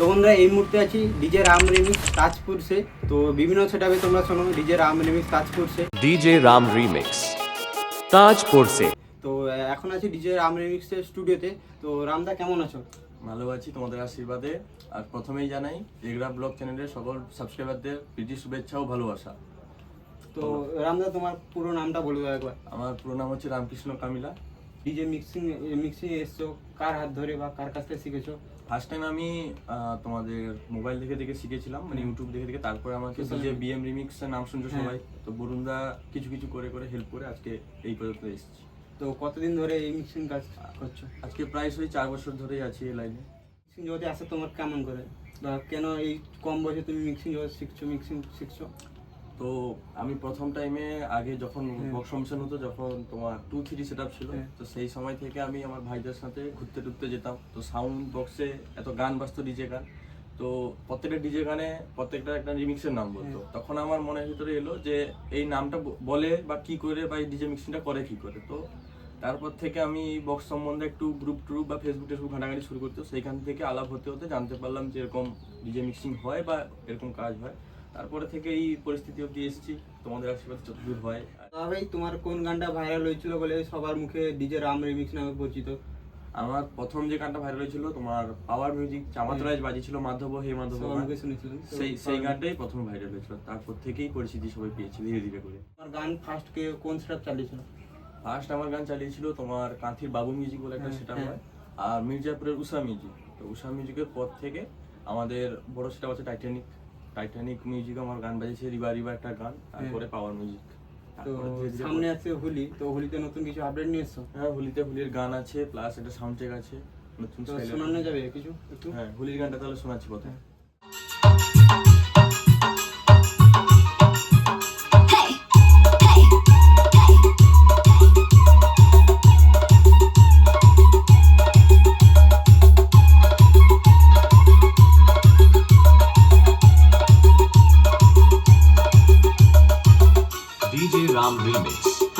তো বন্ধুরা এই মুহূর্তে আছি ডিজে রাম রিমিক্স তাজপুর সে তো বিভিন্ন সেটাবে তোমরা শোনো ডিজে রাম রিমিক্স তাজপুর সে ডিজে রাম রিমিক্স তাজপুর সে তো এখন আছি ডিজে রাম রিমিক্সের স্টুডিওতে তো। রামদা কেমন আছো? ভালো আছি তোমাদের আশীর্বাদে। আর প্রথমেই জানাই এগরা ব্লগ চ্যানেলের সকল সাবস্ক্রাইবারদের প্রীতি শুভেচ্ছা ও ভালোবাসা। তো রামদা তোমার পুরো নামটা বলে দাও একবার। আমার পুরো নাম হচ্ছে Ramkrishna Kamila. DJ mixing mixing এসছো কার হাত ধরে বা কার কাছ থেকে শিখেছো? ফার্স্ট টাইম আমি তোমাদের মোবাইল দেখে দেখে শিখেছিলাম মানে ইউটিউব দেখে দেখে তারপরে আমাকে যে। বিএম রিমিক্স নাম শুনছো হ্যাঁ। সবাই তো বরুণদা কিছু কিছু করে করে হেল্প করে আজকে এই পর্যন্ত এসেছি। তো কতদিন ধরে এই মিক্সিং কাজ করছ? আজকে প্রায় ওই চার বছর ধরেই আছি এই লাইনে মিক্সিং জগতে আসে তোমার কেমন করে? বা কেন এই কম বয়সে তুমি মিক্সিং জগৎ শিখছো মিক্সিং শিখছো? তো আমি প্রথম টাইমে আগে যখন হ্যাঁ। বক্স ফাংশন হতো যখন তোমার টু থ্রি সেট ছিল হ্যাঁ। তো সেই সময় থেকে আমি আমার ভাইদের সাথে ঘুরতে টুরতে যেতাম তো সাউন্ড বক্সে এত গান বাজতো ডিজে গান তো প্রত্যেকটা ডিজে গানে প্রত্যেকটা একটা রিমিক্সের নাম বলতো হ্যাঁ। তখন আমার মনের ভিতরে এলো যে এই নামটা বলে বা কি করে বা এই ডিজে মিক্সিংটা করে কি করে তো তারপর থেকে আমি বক্স সম্বন্ধে একটু গ্রুপ ট্রুপ বা ফেসবুক টেসবুক ঘাটাঘাটি শুরু করতে সেইখান থেকে আলাপ হতে হতে জানতে পারলাম যে এরকম ডিজে মিক্সিং হয় বা এরকম কাজ হয় তারপরে থেকে এই পরিস্থিতি অবধি এসেছি। তোমাদের আশীর্বাদ যতদূর হয়। ভাই তোমার কোন গানটা ভাইরাল হয়েছিল বলে সবার মুখে ডিজে রাম রিমিক্স নামে পরিচিত? আমার প্রথম যে গানটা ভাইরাল হয়েছিল তোমার পাওয়ার মিউজিক চামাত রাজ বাজিছিল মাধব হে মাধব সেই সেই গানটাই প্রথম ভাইরাল হয়েছিল। তারপর থেকেই পরিচিতি সবাই পেয়েছি ধীরে ধীরে করে। তোমার গান ফার্স্ট কে কোন সেটআপ চালিয়েছিল? ফার্স্ট আমার গান চালিয়েছিল তোমার কাঁথির বাবু মিউজিক বলে একটা হ্যাঁ, সেটা হ্যাঁ। হয় আর মির্জাপুরের উষা মিউজিক তো উষা মিউজিকের পর থেকে আমাদের বড় সেটা আছে টাইটানিক টাইটানিক মিউজিক আমার গান বাজিয়েছে রিবা রিবা একটা গান তারপরে পাওয়ার মিউজিক তো সামনে আছে হোলি তো হোলিতে নতুন কিছু আপডেট নিয়ে এসছো? হ্যাঁ হোলিতে হোলির গান আছে প্লাস একটা সাউন্ড চেক আছে নতুন শোনানো। যাবে কিছু হ্যাঁ হোলির গানটা তাহলে শোনাচ্ছি প্রথমে। रीमिक्स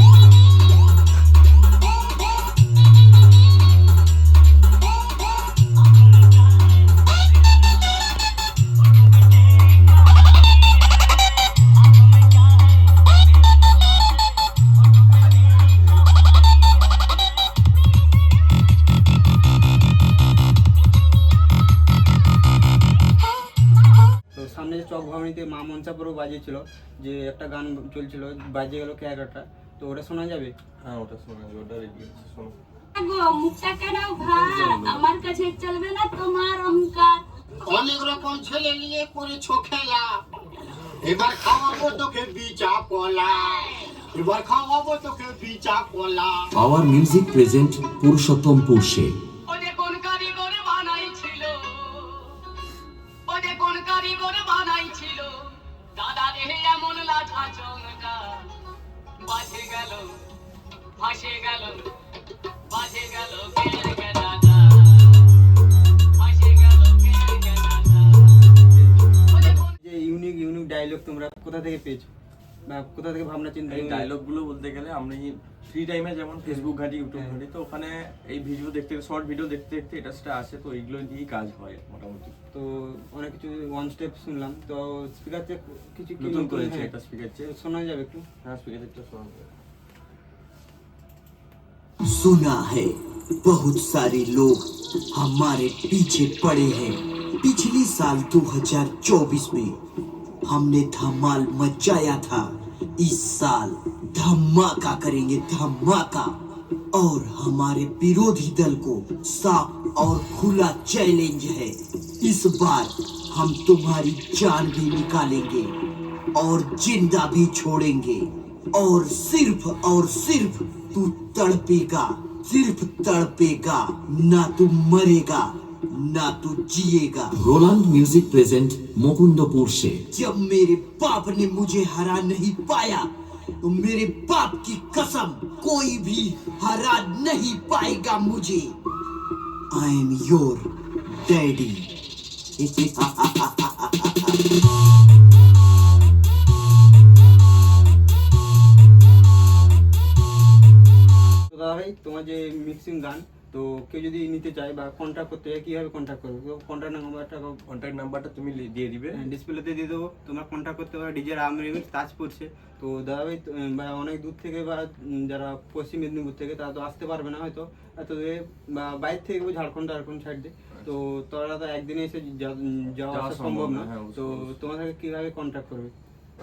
সামনে যে চক ভবনীতে মা মনসাপুরও বাজিয়েছিল যে একটা গান চলছিল বাজে গেল কে একটা তো ওটা শোনা যাবে? হ্যাঁ ওটা শোনা যাবে, ওটা রেডি আছে শোনো। মুখটা কেন ভার আমার কাছে চলবে না তোমার অহংকার। অনেক রকম ছেলে নিয়ে করেছ খেলা। এবার খাওয়াবো তোকে বিচা কলা। এবার খাওয়াবো তোকে বিচা কলা। পাওয়ার মিউজিক প্রেজেন্ট পুরুষোত্তমপুর সে ওরে কোন কারিগর বানাইছিল। ওরে কোন কারিগর এমন লাঠা চমকা বাজে গেল, ভাসে গেল, বাজে গেল ইউনিক ইউনিক ডায়লগ তোমরা কোথা থেকে পেয়েছ? কোথা থেকে ভাবনা চিন্তা এই ডায়লগ গুলো বলতে গেলে আমি ফ্রি টাইমে যেমন ফেসবুক ঘাঁটি ইউটিউব হ্যাঁ। ঘাঁটি তো ওখানে এই ভিডিও দেখতে শর্ট ভিডিও দেখতে দেখতে এটা সেটা আসে তো এইগুলো দিয়েই কাজ হয় মোটামুটি তো অনেক কিছু ওয়ান স্টেপ শুনলাম তো স্পিকার কিছু কি নতুন করেছে হ্যাঁ, একটা স্পিকার তো চেয়ে শোনা যাবে একটু হ্যাঁ স্পিকার একটা শোনা যাবে। सुना है बहुत सारे लोग हमारे पीछे पड़े हैं पिछले साल 2024 में हमने धमाल मचाया था। इस साल धमाका करेंगे धमाका। और हमारे विरोधी दल को साफ़ और खुला चैलेंज है। इस बार हम तुम्हारी जान भी निकालेंगे और ज़िंदा भी छोड़ेंगे। और सिर्फ़ और सिर्फ़ तू तड़पेगा, सिर्फ़ तड़पेगा, ना तू मरेगा। ना तू जिएगा रोलांड म्यूजिक प्रेजेंट मुकुंदपुर से जब मेरे बाप ने मुझे हरा नहीं पाया तो मेरे बाप की कसम कोई भी हरा नहीं पाएगा मुझे आई एम योर डैडी তো দাদা ভাই তোমার যে মিক্সিং গান তো কেউ যদি নিতে চায় বা কন্ট্যাক্ট করতে চায় কীভাবে কন্ট্যাক্ট করবে? তো কন্ট্যাক্ট নাম্বারটা কন্ট্যাক্ট নাম্বারটা তুমি দিয়ে দিবে। ডিসপ্লেতে দিয়ে দেবো। তোমরা কন্ট্যাক্ট করতে পারো। ডিজের আর্ম রিমিক্স টাচ পড়ছে তো দাদা ভাই বা অনেক দূর থেকে বা যারা পশ্চিম মেদিনীপুর থেকে তারা তো আসতে পারবে না হয়তো। এত দূরে বা বাইরে থেকে ঝাড়খণ্ড ঝাড়খণ্ড সাইড দিয়ে। তো তোরা তো একদিনে এসে যাওয়া সম্ভব না, হ্যাঁ, তো অবশ্যই। তোমাদেরকে কীভাবে কন্ট্যাক্ট করবে?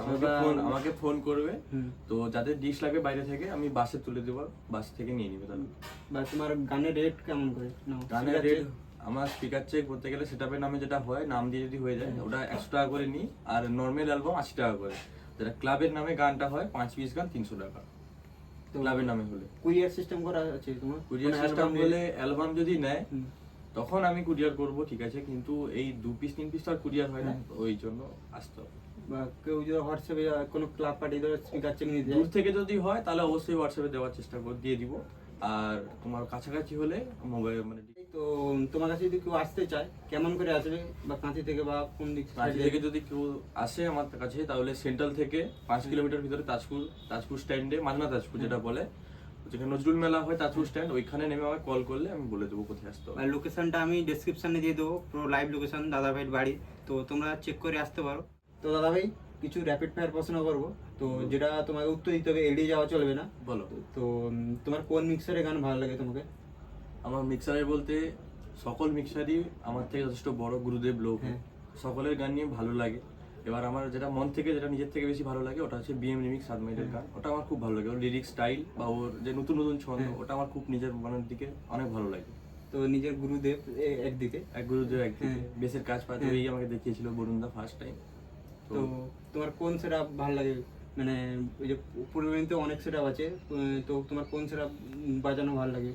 আমাকে ফোন আমাকে ফোন করবে। তো যাদের ডিশ লাগবে বাইরে থেকে আমি বাসে তুলে দেবো বাস থেকে নিয়ে নিবে তাহলে বা তোমার গানের রেট কেমন করে? গানের রেট আমার স্পিকার চেক করতে গেলে সেটাপের নামে যেটা হয় নাম দিয়ে যদি হয়ে যায় ওটা একশো টাকা করে নিই আর নর্মাল অ্যালবাম আশি টাকা করে। যেটা ক্লাবের নামে গানটা হয় পাঁচ পিস গান তিনশো টাকা। ক্লাবের নামে হলে। কুরিয়ার সিস্টেম করা আছে তোমার? কুরিয়ার সিস্টেম হলে অ্যালবাম যদি নেয়। তখন আমি কুরিয়ার করব ঠিক আছে কিন্তু এই দু পিস তিন পিস তো আর কুরিয়ার হয় না ওই জন্য আসতে হবে। কেউ যদি হোয়াটসঅ্যাপে কোনো ক্লাব পার্টি ধরো স্পিকার চেক নিতে দূর থেকে যদি হয় তাহলে অবশ্যই হোয়াটসঅ্যাপে দেওয়ার চেষ্টা কর দিয়ে দিব। আর তোমার কাছাকাছি হলে মোবাইল মানে তো তোমার কাছে যদি কেউ আসতে চায় কেমন করে আসবে? বা কাঁথি থেকে বা কোন দিক থেকে যদি কেউ আসে আমার কাছে তাহলে সেন্ট্রাল থেকে পাঁচ কিলোমিটার ভিতরে তাজপুর তাজপুর স্ট্যান্ডে মাঝনা তাজপুর যেটা বলে। যেখানে নজরুল মেলা হয় তাজপুর স্ট্যান্ড ওইখানে নেমে আমাকে কল করলে আমি বলে দেবো কোথায় আসতে হবে। আর লোকেশনটা আমি ডেসক্রিপশনে দিয়ে দেবো পুরো লাইভ লোকেশন দাদা ভাইয়ের বাড়ি। তো তোমরা চেক করে আসতে পারো। তো দাদা ভাই কিছু র্যাপিড ফায়ার প্রশ্ন করব। তো যেটা তোমাকে উত্তর দিতে হবে এড়িয়ে যাওয়া চলবে না। বলো। তো তোমার কোন মিক্সারের গান ভালো লাগে তোমাকে? আমার মিক্সারে বলতে সকল মিক্সারই আমার থেকে যথেষ্ট বড় গুরুদেব লোক। হ্যাঁ। সকলের গান নিয়ে ভালো লাগে। এবার আমার যেটা মন থেকে যেটা নিজের থেকে বেশি ভালো লাগে ওটা হচ্ছে বিএম রিমিক্স সাদমাইটের গান। ওটা আমার খুব ভালো লাগে। ওর লিরিক স্টাইল বা ওর যে নতুন নতুন ছন্দ। ওটা আমার খুব নিজের মনের দিকে অনেক ভালো লাগে। তো নিজের গুরুদেব একদিকে? এক গুরুদেব একদিকে। বেসের কাজ পাতে। এই আমাকে দেখিয়েছিল বরুণদা ফার্স্ট টাইম তো তোমার কোন সেটা ভালো লাগে? মানে ওই যে পূর্ব অনেক সেট আছে তো তোমার কোন সেটা বাজানো ভালো লাগে?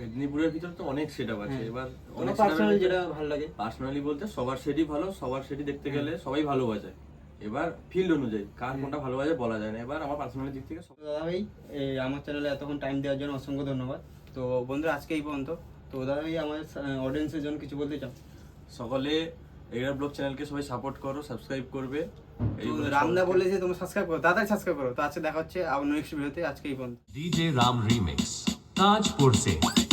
মেদিনীপুরের ভিতর তো অনেক সেট আছে। হ্যাঁ। এবার অনেক পার্সোনাল যেটা ভালো লাগে? পার্সোনালি বলতে সবার সেটই ভালো সবার সেটই দেখতে গেলে সবাই ভালো বাজায়। এবার ফিল্ড অনুযায়ী কার কোনটা ভালো বাজে বলা যায় না। এবার আমার পার্সোনালি দিক থেকে দাদা ভাই এই আমার চ্যানেলে এতক্ষণ টাইম দেওয়ার জন্য অসংখ্য ধন্যবাদ। তো বন্ধুরা আজকে এই পর্যন্ত। তো দাদা ভাই আমার অডিয়েন্সের জন্য কিছু বলতে চাও? সকলে এগার ব্লগ চ্যানেলকে সবাই সাপোর্ট করো সাবস্ক্রাইব করবে। রামদা সবাইকে- বলে যে তোমরা সাবস্ক্রাইব করো তাড়াতাড়ি সাবস্ক্রাইব করো। তো আজকে দেখা হচ্ছে আবার নেক্সট ভিডিওতে আজকে এই পর্যন্ত। DJ Ram Remix. Tajpur se